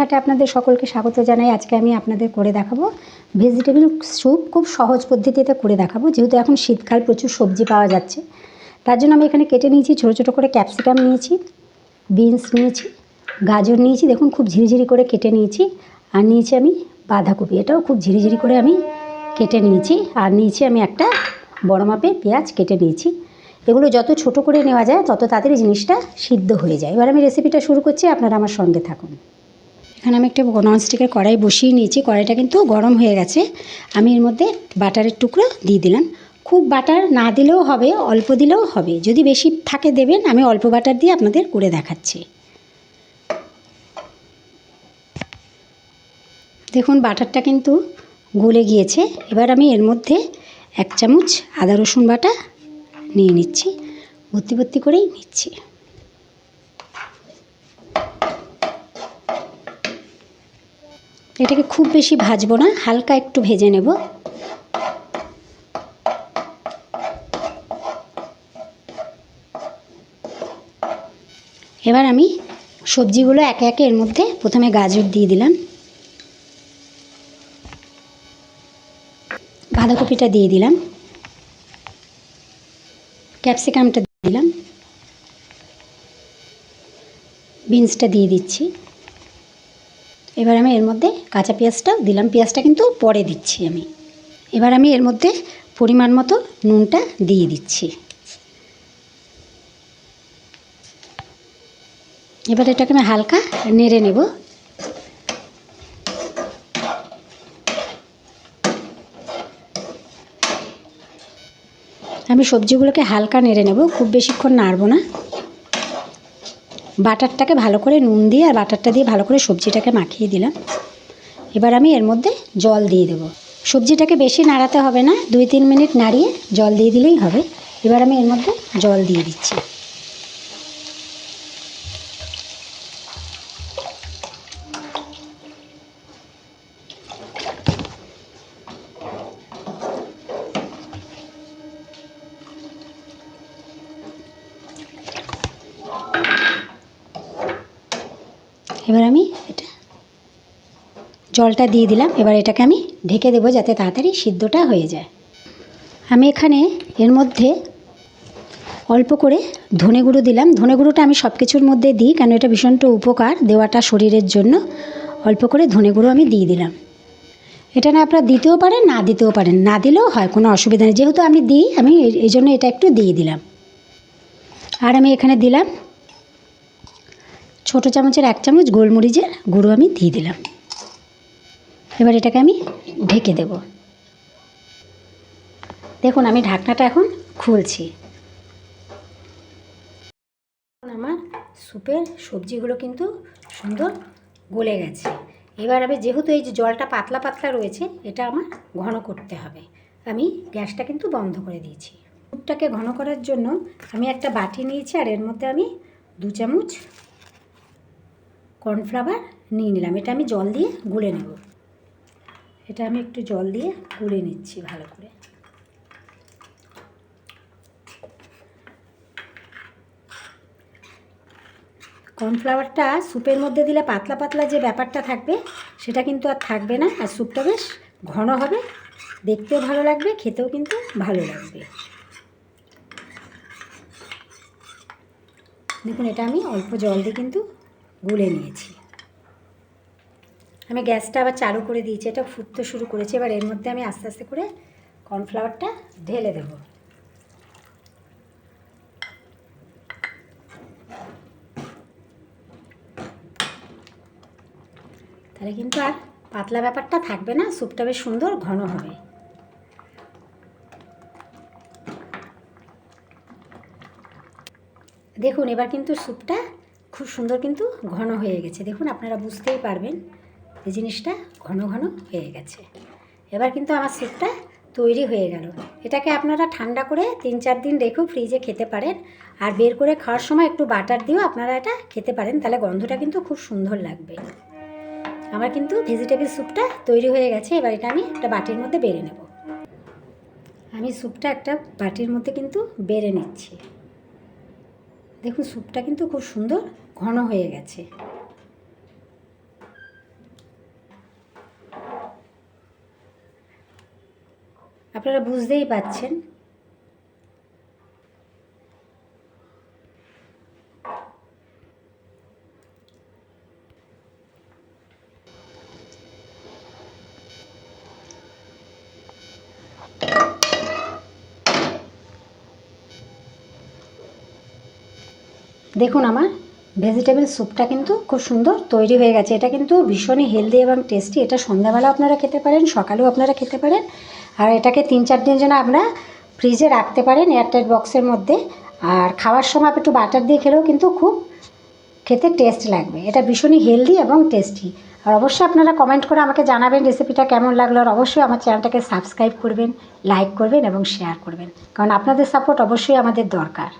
হাটে আপনাদের সকলকে স্বাগত জানাই। আজকে আমি আপনাদের করে দেখাবো ভেজিটেবল স্যুপ। খুব সহজ পদ্ধতিতে করে দেখাবো, যেহেতু এখন শীতকাল প্রচুর সবজি পাওয়া যাচ্ছে। তার জন্য আমি এখানে কেটে নিয়েছি, ছোটো ছোটো করে ক্যাপসিকাম নিয়েছি, বিনস নিয়েছি, গাজর নিয়েছি, দেখুন খুব ঝিরিঝিরি করে কেটে নিয়েছি, আর নিয়েছি আমি বাঁধাকপি। এটাও খুব ঝিরিঝিরি করে আমি কেটে নিয়েছি, আর নিয়েছি আমি একটা বড় মাপে পেঁয়াজ কেটে নিয়েছি। এগুলো যত ছোট করে নেওয়া যায়, তত তাড়াতাড়ি জিনিসটা সিদ্ধ হয়ে যায়। এবার আমি রেসিপিটা শুরু করছি, আপনারা আমার সঙ্গে থাকুন। এখানে আমি একটা ননস্টিকের কড়াই বসিয়ে নিয়েছি। কড়াইটা কিন্তু গরম হয়ে গেছে। আমি এর মধ্যে বাটারের টুকরো দিয়ে দিলাম। খুব বাটার না দিলেও হবে, অল্প দিলেও হবে। যদি বেশি থাকে দেবেন, আমি অল্প বাটার দিয়ে আপনাদের করে দেখাচ্ছি। দেখুন, বাটারটা কিন্তু গলে গিয়েছে। এবার আমি এর মধ্যে এক চামচ আদা রসুন বাটা নিয়ে নিচ্ছি। ভর্তি ভর্তি করেই নিচ্ছি। এটাকে খুব বেশি ভাজবো না, হালকা একটু ভেজে নেব। এবার আমি সবজিগুলো একে একে এর মধ্যে প্রথমে গাজর দিয়ে দিলাম। বাঁধাকপিটা দিয়ে দিলাম। ক্যাপসিকামটা দিয়ে দিলাম। বিনসটা দিয়ে দিচ্ছি। এবার আমি এর মধ্যে কাঁচা পেঁয়াজটাও দিলাম পেঁয়াজটা কিন্তু পরে দিচ্ছি আমি। এবার আমি এর মধ্যে পরিমাণ মতো নুনটা দিয়ে দিচ্ছি। এবার এটাকে আমি হালকা নেড়ে নেব। আমি সবজিগুলোকে হালকা নেড়ে নেব, খুব বেশিক্ষণ নাড়বো না। বাটারটাকে ভালো করে নুন দিয়ে আর বাটারটা দিয়ে ভালো করে সবজিটাকে মাখিয়ে দিলাম। এবার আমি এর মধ্যে জল দিয়ে দেবো। সবজিটাকে বেশি নাড়াতে হবে না, দুই তিন মিনিট নাড়িয়ে জল দিয়ে দিলেই হবে। এবার আমি এর মধ্যে জল দিয়ে দিচ্ছি। এবার আমি এটা জলটা দিয়ে দিলাম। এবার এটাকে আমি ঢেকে দেবো যাতে তাড়াতাড়ি সিদ্ধটা হয়ে যায়। আমি এখানে এর মধ্যে অল্প করে ধনে গুঁড়ো দিলাম। ধনে গুঁড়োটা আমি সব কিছুর মধ্যে দিই, কেন এটা ভীষণটা উপকার দেওয়াটা শরীরের জন্য। অল্প করে ধনে গুঁড়ো আমি দিয়ে দিলাম। এটা না আপনারা দিতেও পারেন, না দিতেও পারেন। না দিলেও হয়, কোনো অসুবিধা নেই। যেহেতু আমি দিই, আমি এই- জন্য এটা একটু দিয়ে দিলাম। আর আমি এখানে দিলাম ছোটো চামচের এক চামচ গোলমরিচের গুঁড়ো আমি দিয়ে দিলাম। এবার এটাকে আমি ঢেকে দেব। দেখুন, আমি ঢাকনাটা এখন খুলছি। আমার স্যুপের সবজিগুলো কিন্তু সুন্দর গলে গেছে। এবার আমি যেহেতু এই যে জলটা পাতলা পাতলা রয়েছে, এটা আমার ঘন করতে হবে। আমি গ্যাসটা কিন্তু বন্ধ করে দিয়েছি। স্যুপটাকে ঘন করার জন্য আমি একটা বাটি নিয়েছি, আর এর মধ্যে আমি দু চামচ কর্নফ্লাওয়ার নিয়ে নিলাম। এটা আমি জল দিয়ে গুলে নেব। এটা আমি একটু জল দিয়ে গুলে নিচ্ছি ভালো করে। কর্নফ্লাওয়ারটা স্যুপের মধ্যে দিলে পাতলা পাতলা যে ব্যাপারটা থাকবে, সেটা কিন্তু আর থাকবে না। আর স্যুপটা বেশ ঘন হবে। দেখতেও ভালো লাগবে, খেতেও কিন্তু ভালো লাগবে। দেখুন, এটা আমি অল্প জল দিয়ে কিন্তু গুলে নিয়েছি। আমি গ্যাসটা আবার চালু করে দিয়েছি, এটা ফুটতে শুরু করেছে। এবার এর মধ্যে আমি আস্তে আস্তে করে কর্নফ্লাওয়ারটা ঢেলে দেব। তাহলে কিন্তু আর পাতলা ব্যাপারটা থাকবে না, স্যুপটা বেশ সুন্দর ঘন হবে। দেখুন, এবার কিন্তু স্যুপটা খুব সুন্দর কিন্তু ঘন হয়ে গেছে। দেখুন, আপনারা বুঝতেই পারবেন এই জিনিসটা ঘন ঘন হয়ে গেছে। এবার কিন্তু আমার স্যুপটা তৈরি হয়ে গেল। এটাকে আপনারা ঠান্ডা করে তিন চার দিন রেখেও ফ্রিজে খেতে পারেন। আর বের করে খাওয়ার সময় একটু বাটার দিয়েও আপনারা এটা খেতে পারেন। তাহলে গন্ধটা কিন্তু খুব সুন্দর লাগবে। আমার কিন্তু ভেজিটেবল স্যুপটা তৈরি হয়ে গেছে। এবার এটা আমি একটা বাটির মধ্যে বেড়ে নেব। আমি স্যুপটা একটা বাটির মধ্যে কিন্তু বেড়ে নিচ্ছি। দেখুন, স্যুপটা কিন্তু খুব সুন্দর ঘন হয়ে গেছে। আপনারা বুঝতেই পাচ্ছেন। দেখুন আমার। ভেজিটেবল স্যুপটা কিন্তু খুব সুন্দর তৈরি হয়ে গেছে। এটা কিন্তু ভীষণই হেলদি এবং টেস্টি এটা সন্ধ্যাবেলা আপনারা খেতে পারেন, সকালেও আপনারা খেতে পারেন। আর এটাকে তিন চার দিন জন্য আমরা ফ্রিজে রাখতে পারেন এয়ারটাইট বক্সের মধ্যে। আর খাওয়ার সময় আপনি একটু বাটার দিয়ে খেলেও কিন্তু খুব খেতে টেস্ট লাগবে। এটা ভীষণই হেলদি এবং টেস্টি আর অবশ্যই আপনারা কমেন্ট করে আমাকে জানাবেন রেসিপিটা কেমন লাগল। আর অবশ্যই আমার চ্যানেলটাকে সাবস্ক্রাইব করবেন লাইক করবেন এবং শেয়ার করবেন। কারণ আপনাদের সাপোর্ট অবশ্যই আমাদের দরকার।